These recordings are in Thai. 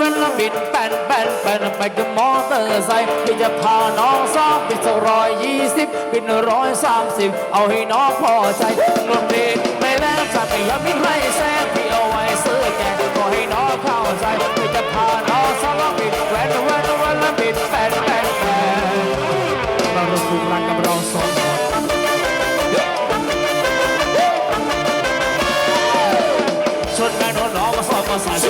บินแป้นแป้นแป้นไปกับมอเตอร์ไซค์พี่จะพาน้องซ้อมบินสักร้อยยี่สิบบินร้อยสามสิบเอาให้น้องพอใจรถดีไม่แรงจะไม่ยอมบินไล่แซงพี่เอาไว้ซื้อแกขอให้น้องเข้าใจพี่จะพาน้องซ้อมบินแว้นแว้นแว้นแล้วบินแป้นแป้นแป้นเรารู้สึกรักกับเราสองคนชวนแม่น้องมาสอบมาใส่ชว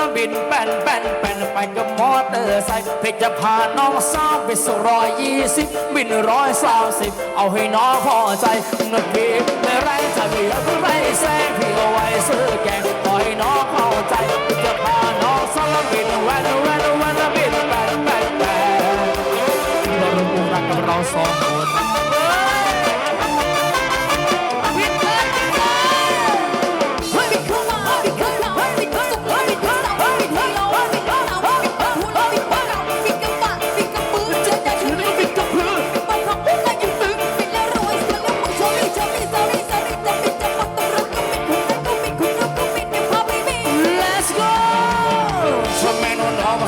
แว่นแว่นแล้วบินแป้นแป้นแป้นไปกับมอเตอร์ไซค์พี่จะพาน้องสาวไปสุร้อยยี่สิบบินร้อยสามสิบเอาให้น้องพอใจนักพี่ไม่ไรจะมีอะไรแซงพี่เอาไว้ซื้อแกง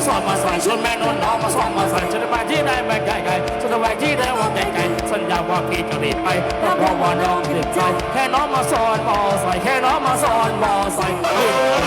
สอนมาใส่ชวนแม่นวลน้องมาสอนมาใส่ฉันจะไปที่ไหนไม่ไกลไกลฉันจะไปที่ได้ว่าไกลไกลสัญญาว่าพี่จะรีบไปเพราะว่าน้องติดใจแค่น้องมาสอนมอใส่แค่น้องมาสอนมอใส่